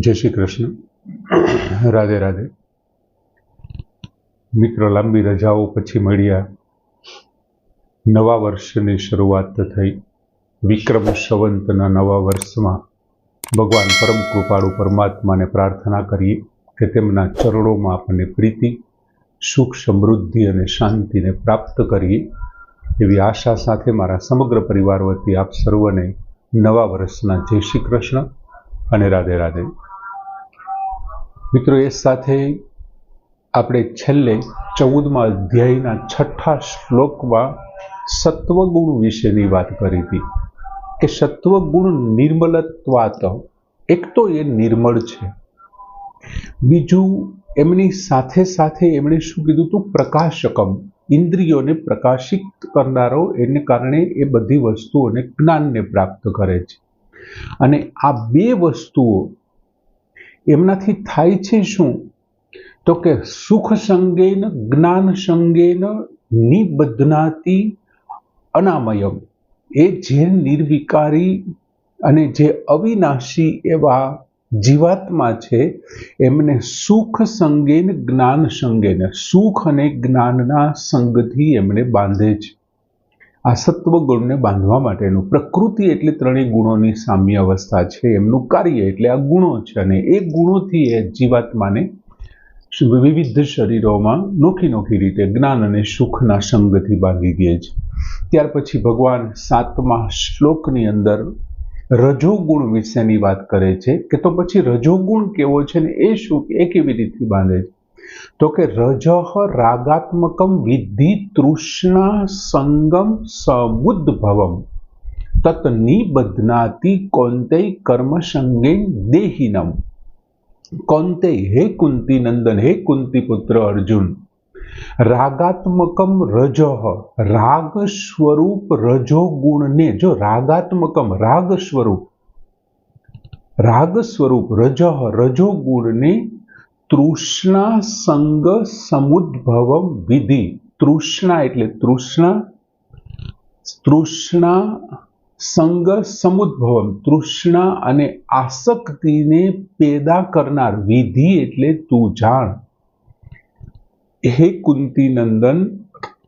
જય શ્રી કૃષ્ણ. રાધે રાધે. મિત્રો, લાંબી રજાઓ પછી મળ્યા. નવા વર્ષની શરૂઆત થઈ. વિક્રમ સંવંતના નવા વર્ષમાં ભગવાન પરમ કૃપાળુ પરમાત્માને પ્રાર્થના કરીએ કે તેમના ચરણોમાં આપણને પ્રીતિ, સુખ, સમૃદ્ધિ અને શાંતિને પ્રાપ્ત કરીએ. એવી આશા સાથે મારા સમગ્ર પરિવાર વતી આપ સર્વને નવા વર્ષના જય શ્રી કૃષ્ણ. અને રાધે રાધે. મિત્રો, એ સાથે આપણે છેલ્લે ચૌદમા અધ્યાયના છઠ્ઠા શ્લોકમાં સત્વગુણ વિશેની વાત કરી હતી કે સત્વગુણ નિર્મલત્વાત, એક તો એ નિર્મળ છે. બીજું, એમની સાથે સાથે એમણે શું કીધું હતું પ્રકાશકમ. ઇન્દ્રિયોને પ્રકાશિત કરનારો, એને કારણે એ બધી વસ્તુઓને જ્ઞાનને પ્રાપ્ત કરે છે. અને આ બે વસ્તુઓ એમનાથી થાય છે શું? તો કે સુખ સંગેન, જ્ઞાન સંગેન નિબધનાતી અનામયમ. એ જે નિર્વિકારી અને જે અવિનાશી એવા જીવાત્મા છે, એમને સુખ સંગેન, જ્ઞાન સંગેન. સુખ અને જ્ઞાનના સંગથી એમને બાંધે છે. આ સત્વગુણને બાંધવા માટેનું પ્રકૃતિ એટલે ત્રણેય ગુણોની સામ્ય અવસ્થા છે, એમનું કાર્ય એટલે આ ગુણો છે અને એ ગુણોથી એ જીવાત્માને વિવિધ શરીરોમાં નોખી નોખી રીતે જ્ઞાન અને સુખના સંગથી બાંધી દે છે. ત્યાર પછી ભગવાન સાતમા શ્લોકની અંદર રજોગુણ વિશેની વાત કરે છે કે તો પછી રજોગુણ કેવો છે ને એ શું, એ કેવી રીતે બાંધે છે? તો કે રજ રાગાત્મકમ વિધિ તૃષ્ણા સંગમ સમુદ્ભવમ. તત નિબધનાતી કોંતે કર્મ સંગે દેહિનમ. કોંતે હે કુંતી નંદન, હે કુંતી પુત્ર અર્જુન. રાગાત્મકમ રજ, રાગ સ્વરૂપ રજો ગુણને, જો રાગાત્મકમ રાગ સ્વરૂપ રાગ સ્વરૂપ રજ, રજો ગુણને તૃષ્ણા સંગ સમુદ્ભવમ વિધિ. તૃષ્ણા એટલે તૃષ્ણા તૃષ્ણા સંગ સમુદ્ભવમ. તૃષ્ણા અને આસક્તિને પેદા કરનાર વિધિ એટલે તું જાણ. હે કુંતી નંદન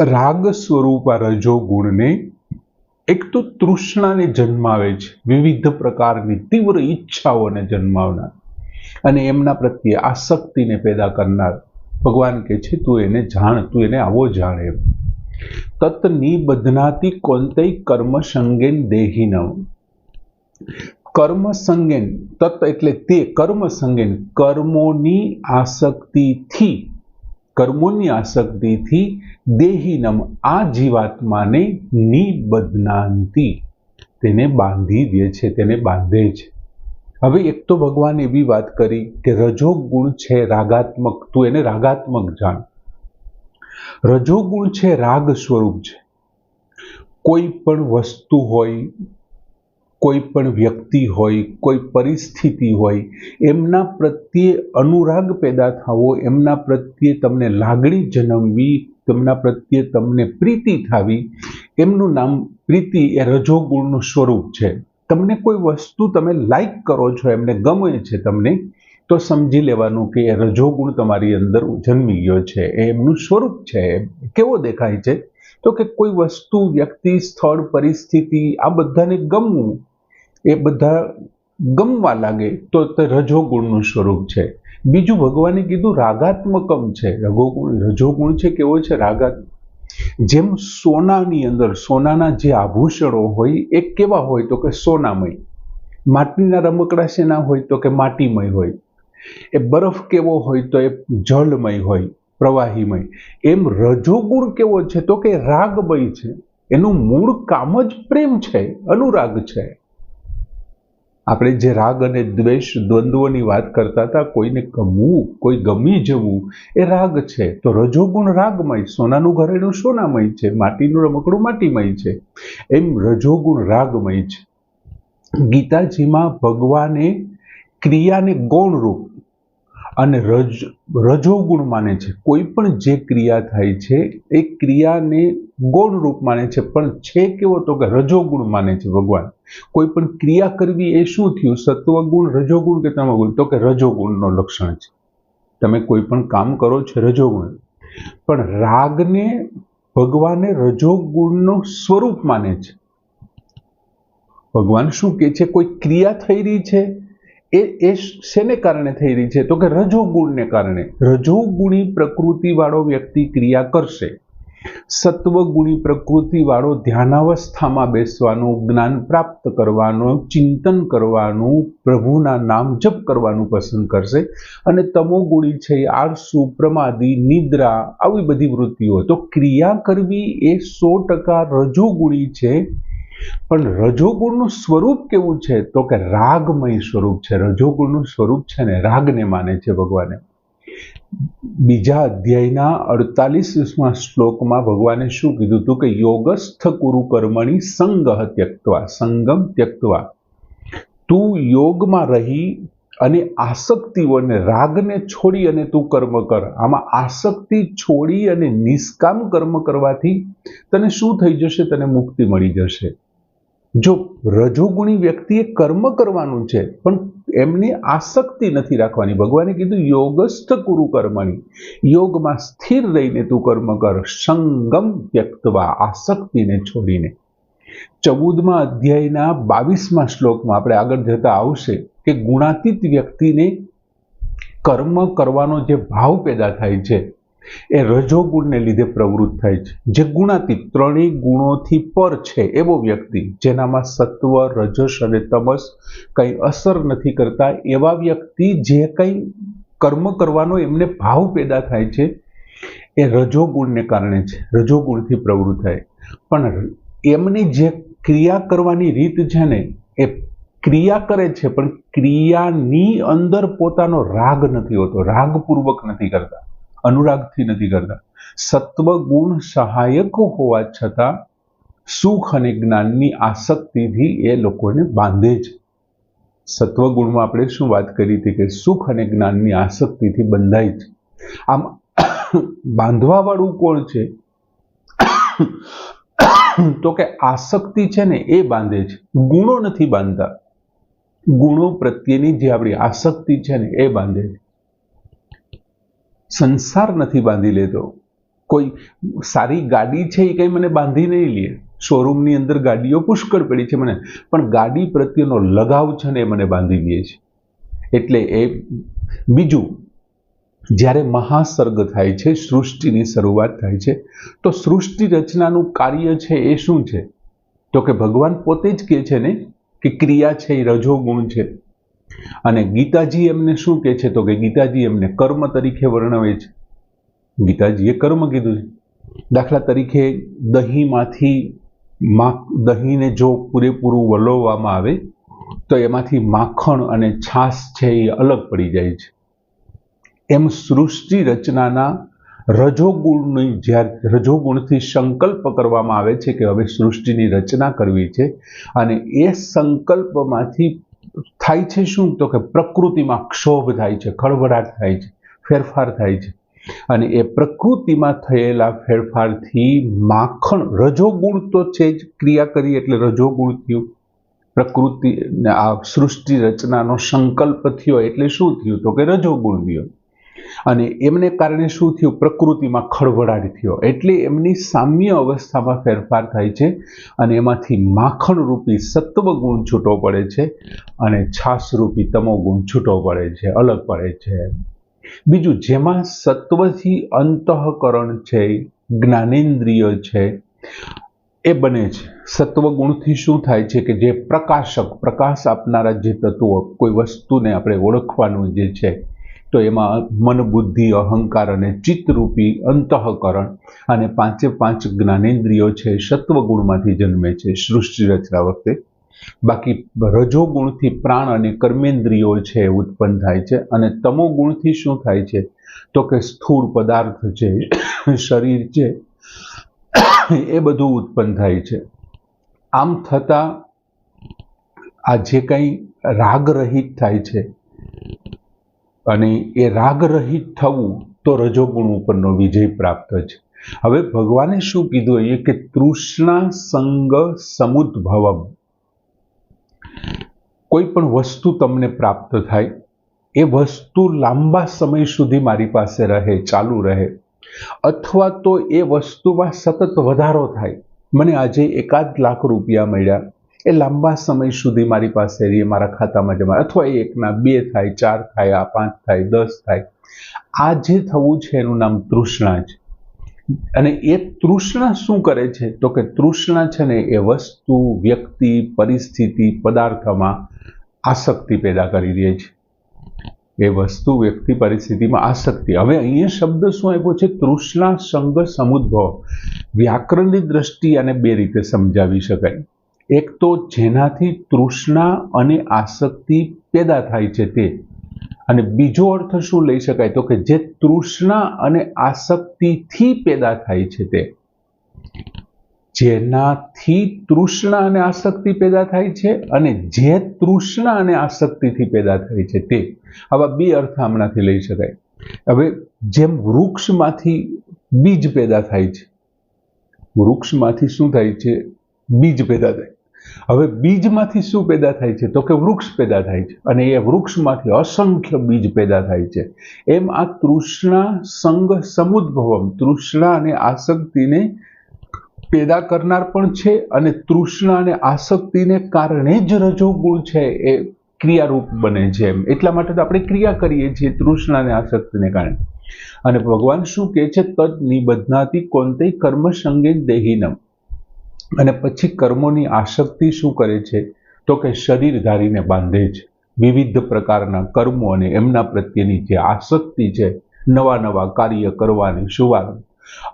રાગ સ્વરૂપ આ રજો ગુણને એક તો તૃષ્ણાને જન્માવે છે. વિવિધ પ્રકારની તીવ્ર ઈચ્છાઓને જન્માવનાર. અને એમના પ્રત્યે આસક્તિને પેદા કરનાર. ભગવાન કે છે, તું એને જાણ, તું એને આવો જાણ એમ. તત નિબધનાતી કોંતય કર્મ સંગેન દેહીનમ. કર્મ સંગેન, તત્ એટલે તે કર્મ સંગેન, કર્મોની આસક્તિથી કર્મોની આસક્તિથી દેહીનમ, આ જીવાત્માને નિબધનાંતિ તેને બાંધી દે છે, તેને બાંધે છે. હવે એક તો ભગવાન એવી વાત કરી કે રજોગુણ છે રાગાત્મક. તું એને રાગાત્મક જાણ. રજોગુણ છે રાગ સ્વરૂપ છે. કોઈ પણ વસ્તુ હોય, કોઈ પણ વ્યક્તિ હોય, કોઈ પરિસ્થિતિ હોય, એમના પ્રત્યે અનુરાગ પેદા થવો, એમના પ્રત્યે તમને લાગણી જન્મવી તેમના પ્રત્યે તમને પ્રીતિ થાવી, એમનું નામ પ્રીતિ એ રજોગુણનું સ્વરૂપ છે. તમને કોઈ વસ્તુ તમે લાઈક કરો છો, એમને ગમે છે તમને, તો સમજી લેવાનું કે રજોગુણ તમારી અંદર જન્મી ગયો છે, એ એમનું સ્વરૂપ છે કેવો દેખાય છે? તો કે કોઈ વસ્તુ, વ્યક્તિ, સ્થળ, પરિસ્થિતિ, આ બધાને ગમવું, એ બધા ગમવા લાગે, તો તે રજોગુણનું સ્વરૂપ છે. બીજું ભગવાને કીધું રાગાત્મકમ છે. રજોગુણ રજોગુણ છે કેવો છે? રાગાત જેમ સોનાની અંદર, સોનાના જે આભૂષણો હોય એ કેવા હોય તો કે સોનામય. માટીના રમકડા શેના હોય તો કે માટીમય હોય. એ બરફ કેવો હોય તો એ જળમય હોય, પ્રવાહીમય. એમ રજોગુણ કેવો છે તો કે રાગમય છે. એનું મૂળ કામ જ પ્રેમ છે, અનુરાગ છે. આપણે જે રાગ અને દ્વેષ દ્વંદ્વની વાત કરતા હતા, કોઈને ગમવું, કોઈ ગમી જવું, એ રાગ છે. તો રજોગુણ રાગમય, સોનાનું ઘરેણું સોનામય છે, માટીનું રમકડું માટીમય છે. એમ રજોગુણ રાગમય છે. ગીતાજીમાં ભગવાને ક્રિયાને ગૌણ રૂપ અને રજ રજોગુણ માને છે. કોઈ પણ જે ક્રિયા થાય છે, એ ક્રિયાને ગૌણ રૂપ માને છે. પણ છે કેવો તો કે રજોગુણ માને છે ભગવાન. કોઈ પણ ક્રિયા કરવી એ શું થયું? સત્વગુણ, રજોગુણ કે તમોગુણ? તો કે રજોગુણનો લક્ષણ છે. તમે કોઈ પણ કામ કરો છો રજોગુણ. પણ રાગને ભગવાને રજોગુણનો સ્વરૂપ માને છે. ભગવાન શું કે છે? કોઈ ક્રિયા થઈ રહી છે? એ એ શેને કારણે થઈ રહી છે? તો કે રજોગુણને કારણે. રજોગુણી પ્રકૃતિવાળો વ્યક્તિ ક્રિયા કરશે. સત્વગુણી પ્રકૃતિવાળો ધ્યાનાવસ્થામાં બેસવાનું જ્ઞાન પ્રાપ્ત કરવાનું, ચિંતન કરવાનું, પ્રભુના નામ જપ કરવાનું પસંદ કરશે. અને તમોગુણી છે આળસુ, પ્રમાદી, નિદ્રા આવી બધી વૃત્તિઓ. તો ક્રિયા કરવી એ સો ટકા રજોગુણી છે પણ રજોગુણનું સ્વરૂપ કેવું છે? તો કે રાગમય સ્વરૂપ છે. રજોગુણનું સ્વરૂપ છે ને, રાગને માને છે ભગવાને. બીજા અધ્યાયના અડતાલીસમાં શ્લોકમાં ભગવાને શું કીધું હતું કે, યોગસ્થ કુરુ કર્મણી સંગહ ત્યક્તવા, સંગમ ત્યક્તવા. તું યોગમાં રહી અને આસક્તિઓને રાગને છોડી અને તું કર્મ કર. આમાં આસક્તિ છોડી અને નિષ્કામ કર્મ કરવાથી તને શું થઈ જશે? તને મુક્તિ મળી જશે. જો રજોગુણી વ્યક્તિએ કર્મ કરવાનું છે, પણ એમને આસક્તિ નથી રાખવાની. ભગવાને કીધું, યોગસ્થ કુરુ કર્મણી. યોગમાં સ્થિર રહીને તું કર્મ કર. સંગમ વ્યક્તવા, આસક્તિને છોડીને. ચૌદમા અધ્યાયના બાવીસમાં શ્લોકમાં આપણે આગળ જતા આવશે કે ગુણાતીત વ્યક્તિને કર્મ કરવાનો જે ભાવ પેદા થાય છે એ રજોગુણને લીધે પ્રવૃત્ત થાય છે. જે ગુણાતીત ત્રણેય ગુણોથી પર છે એવો વ્યક્તિ, જેનામાં સત્વ, રજસ અને તમસ કંઈ અસર નથી કરતા, એવા વ્યક્તિ જે કંઈ કર્મ કરવાનો એમને ભાવ પેદા થાય છે, એ રજોગુણને કારણે છે. રજોગુણથી પ્રવૃત્ત થાય. પણ એમની જે ક્રિયા કરવાની રીત છે ને, એ ક્રિયા કરે છે, પણ ક્રિયાની અંદર પોતાનો રાગ નથી હોતો, રાગપૂર્વક નથી કરતા. અનુરાગથી નથી કરતા. સત્વ ગુણ સહાયક હોવા છતાં સુખ અને જ્ઞાનની આસક્તિથી એ લોકોને બાંધે છે. સત્વગુણમાં આપણે શું વાત કરી હતી કે સુખ અને જ્ઞાનની આસક્તિથી બંધાય છે. આમ બાંધવાવાળું કોણ છે? તો કે આસક્તિ છે ને એ બાંધે છે. ગુણો નથી બાંધતા. ગુણો પ્રત્યેની જે આપણી આસક્તિ છે ને એ બાંધે છે. સંસાર નથી બાંધી લેતો. કોઈ સારી ગાડી છે એ કંઈ મને બાંધી નહીં લે. શોરૂમની અંદર ગાડીઓ પુષ્કળ પડી છે મને. પણ ગાડી પ્રત્યેનો લગાવ છે ને એ મને બાંધી દે છે. એટલે એ બીજું, જ્યારે મહાસર્ગ થાય છે, સૃષ્ટિની શરૂઆત થાય છે, તો સૃષ્ટિ રચનાનું કાર્ય છે એ શું છે? તો કે ભગવાન પોતે જ કહે છે ને કે ક્રિયા છે એ રજોગુણ છે. અને ગીતાજી એમને શું કહે છે? તો કે ગીતાજી એમને કર્મ તરીકે વર્ણવે છે. ગીતાજીએ કર્મ કીધું છે. દાખલા તરીકે દહીંમાંથી દહીંને જો પૂરેપૂરું વલોવવામાં આવે, તો એમાંથી માખણ અને છાશ છે એ અલગ પડી જાય છે. એમ સૃષ્ટિ રચનાના રજોગુણની જ્યારે રજોગુણથી સંકલ્પ કરવામાં આવે છે કે હવે સૃષ્ટિની રચના કરવી છે અને એ સંકલ્પમાંથી થાય છે શું? તો કે પ્રકૃતિમાં ક્ષોભ થાય છે, ખળભળાટ થાય છે, ફેરફાર થાય છે. અને એ પ્રકૃતિમાં થયેલા ફેરફારથી માખણ, રજોગુણ તો છે જ ક્રિયા કરી એટલે રજોગુણ થયું. પ્રકૃતિ આ સૃષ્ટિ રચનાનો સંકલ્પ થયો એટલે શું થયું? તો કે રજોગુણ થયો. અને એમને કારણે શું થયું? પ્રકૃતિમાં ખળભળાટ થયો. એટલે એમની સામ્ય અવસ્થામાં ફેરફાર થાય છે અને એમાંથી માખણ રૂપી સત્વ ગુણ છૂટો પડે છે અને છાસ રૂપી તમો ગુણ છૂટો પડે છે, અલગ પડે છે. બીજું, જેમાં સત્વથી અંતઃકરણ છે, જ્ઞાનેન્દ્રિય છે, એ બને છે. સત્વગુણથી શું થાય છે કે જે પ્રકાશક, પ્રકાશ આપનારા જે તત્વો, કોઈ વસ્તુને આપણે ઓળખવાનું જે છે તો એમાં મન, બુદ્ધિ, અહંકાર અને ચિત્તરૂપી અંતઃકરણ અને પાંચે પાંચ જ્ઞાનેન્દ્રિયો છે સત્વગુણમાંથી જન્મે છે સૃષ્ટિ રચના વખતે. બાકી રજોગુણથી પ્રાણ અને કર્મેન્દ્રિયો છે ઉત્પન્ન થાય છે અને તમોગુણથી શું થાય છે? તો કે સ્થૂળ પદાર્થ છે, શરીર છે, એ બધું ઉત્પન્ન થાય છે. આમ થતાં આ જે કંઈ રાગ રહિત થાય છે અને એ રાગરહિત થવું તો રજોગુણ ઉપરનો વિજય પ્રાપ્ત છે. હવે ભગવાને શું કીધું અહીંયા કે તૃષ્ણા સંગ સમુદ્ભવમ. કોઈ પણ વસ્તુ તમને પ્રાપ્ત થાય, એ વસ્તુ લાંબા સમય સુધી મારી પાસે રહે, ચાલુ રહે, અથવા તો એ વસ્તુમાં સતત વધારો થાય. મને આજે એકાદ લાખ રૂપિયા મળ્યા. એ લાંબા સમય સુધી મારી પાસે રહીએ મારા ખાતામાં જમા. અથવા એ એકના બે થાય, ચાર થાય, આ પાંચ થાય, દસ થાય. આ જે થવું છે એનું નામ તૃષ્ણા છે. અને એ તૃષ્ણા શું કરે છે? તો કે તૃષ્ણા છે ને એ વસ્તુ, વ્યક્તિ, પરિસ્થિતિ, પદાર્થમાં આસક્તિ પેદા કરી દે છે. એ વસ્તુ, વ્યક્તિ, પરિસ્થિતિમાં આસક્તિ. હવે અહીંયા શબ્દ શું આપ્યો છે? તૃષ્ણા, સંગ, સમુદ્ભવ. વ્યાકરણની દ્રષ્ટિ આને બે રીતે સમજાવી શકાય. એક તો જેનાથી તૃષ્ણા અને આસક્તિ પેદા થાય છે તે. અને બીજો અર્થ શું લઈ શકાય? તો કે જે તૃષ્ણા અને આસક્તિથી પેદા થાય છે તે. જેનાથી તૃષ્ણા અને આસક્તિ પેદા થાય છે અને જે તૃષ્ણા અને આસક્તિથી પેદા થાય છે તે. આવા બે અર્થ હમણાંથી લઈ શકાય. હવે જેમ વૃક્ષમાંથી બીજ પેદા થાય છે, વૃક્ષમાંથી શું થાય છે? બીજ પેદા થાય. હવે બીજમાંથી શું પેદા થાય છે? તો કે વૃક્ષ પેદા થાય છે. અને એ વૃક્ષમાંથી અસંખ્ય બીજ પેદા થાય છે. એમ આ તૃષ્ણા સંગ સમુદ્ભવમ. તૃષ્ણા અને આસક્તિને પેદા કરનાર પણ છે અને તૃષ્ણા અને આસક્તિને કારણે જ રજોગુણ છે એ ક્રિયારૂપ બને છે એમ. એટલા માટે તો આપણે ક્રિયા કરીએ છીએ તૃષ્ણા અને આસક્તિને કારણે. અને ભગવાન શું કહે છે? તદ નિબધનાથી કોંતે કર્મ સંગે દેહીનમ. અને પછી કર્મોની આસક્તિ શું કરે છે? તો કે શરીર ધારીને બાંધે છે. વિવિધ પ્રકારના કર્મો અને એમના પ્રત્યેની જે આસક્તિ છે, નવા નવા કાર્ય કરવાની શુભારંભ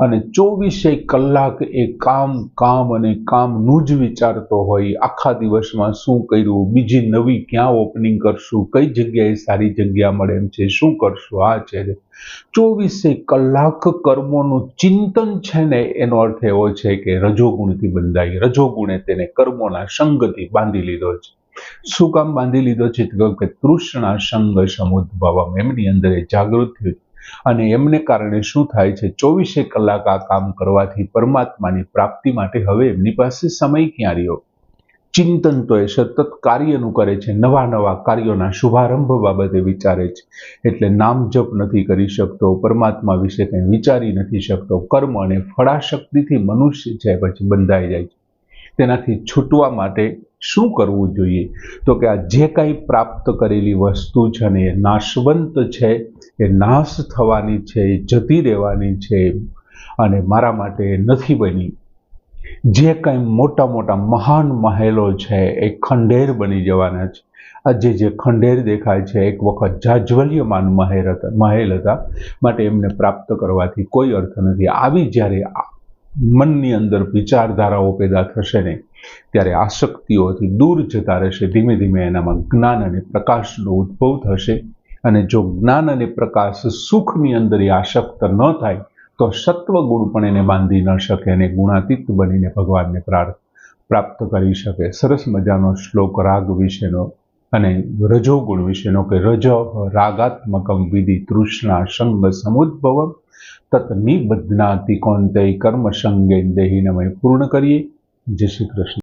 અને ચોવીસે કલાક એ કામ કામ અને કામનું જ વિચારતો હોય. આખા દિવસમાં શું કર્યું? બીજી નવી ક્યાં ઓપનિંગ કરશું? કઈ જગ્યાએ સારી જગ્યા મળે એમ છે? શું કરશું? આ છે. ચોવીસે કલાક કર્મોનું ચિંતન છે ને, એનો અર્થ એવો છે કે રજોગુણથી બંધાઈ, રજોગુણે તેને કર્મોના સંગથી બાંધી લીધો છે. શું કામ બાંધી લીધો છે? કે તૃષ્ણા સંગ સમુદ્ભવમ. એમની અંદર જાગૃત થયું. અને એમને કારણે શું થાય છે? ચોવીસે કલાક આ કામ કરવાથી પરમાત્માની પ્રાપ્તિ માટે હવે એમની પાસે સમય ક્યાં રહ્યો? ચિંતન તો એ સતત કાર્યનું કરે છે, નવા નવા કાર્યોના શુભારંભ બાબતે વિચારે છે. એટલે નામ જપ નથી કરી શકતો, પરમાત્મા વિશે કંઈ વિચારી નથી શકતો, કર્મ અને ફળાશક્તિથી મનુષ્ય છે પછી બંધાઈ જાય છે. તેનાથી છૂટવા માટે શું કરવું જોઈએ? તો કે આ જે કાંઈ પ્રાપ્ત કરેલી વસ્તુ છે ને એ નાશવંત છે, એ નાશ થવાની છે, એ જતી રહેવાની છે અને મારા માટે નથી બની. જે કાંઈ મોટા મોટા મહાન મહેલો છે એ ખંડેર બની જવાના છે. આ જે જે ખંડેર દેખાય છે, એક વખત જાજવલ્યમાન મહેર હતા મહેલ હતા. માટે એમને પ્રાપ્ત કરવાથી કોઈ અર્થ નથી. આવી જ્યારે મનની અંદર વિચારધારાઓ પેદા થશે ને ત્યારે આસક્તિઓથી દૂર જતા રહેશે, ધીમે ધીમે એનામાં જ્ઞાન અને પ્રકાશનો ઉદ્ભવ થશે. અને જો જ્ઞાન અને પ્રકાશ સુખની અંદર આસક્ત ન થાય, તો સત્વ ગુણ પણ એને બાંધી ન શકે અને ગુણાતીત બનીને ભગવાનને પ્રાપ્ત કરી શકે. સરસ મજાનો શ્લોક રાગ વિશેનો અને રજોગુણ વિશેનો કે રજ, રાગાત્મકમ વિધિ તૃષ્ણા સંગ સમુદ્ભવમ તત નિબધ્નાતિ કોંતય કર્મ સંગે દેહીનમય પૂર્ણ કરીએ જય શ્રી કૃષ્ણ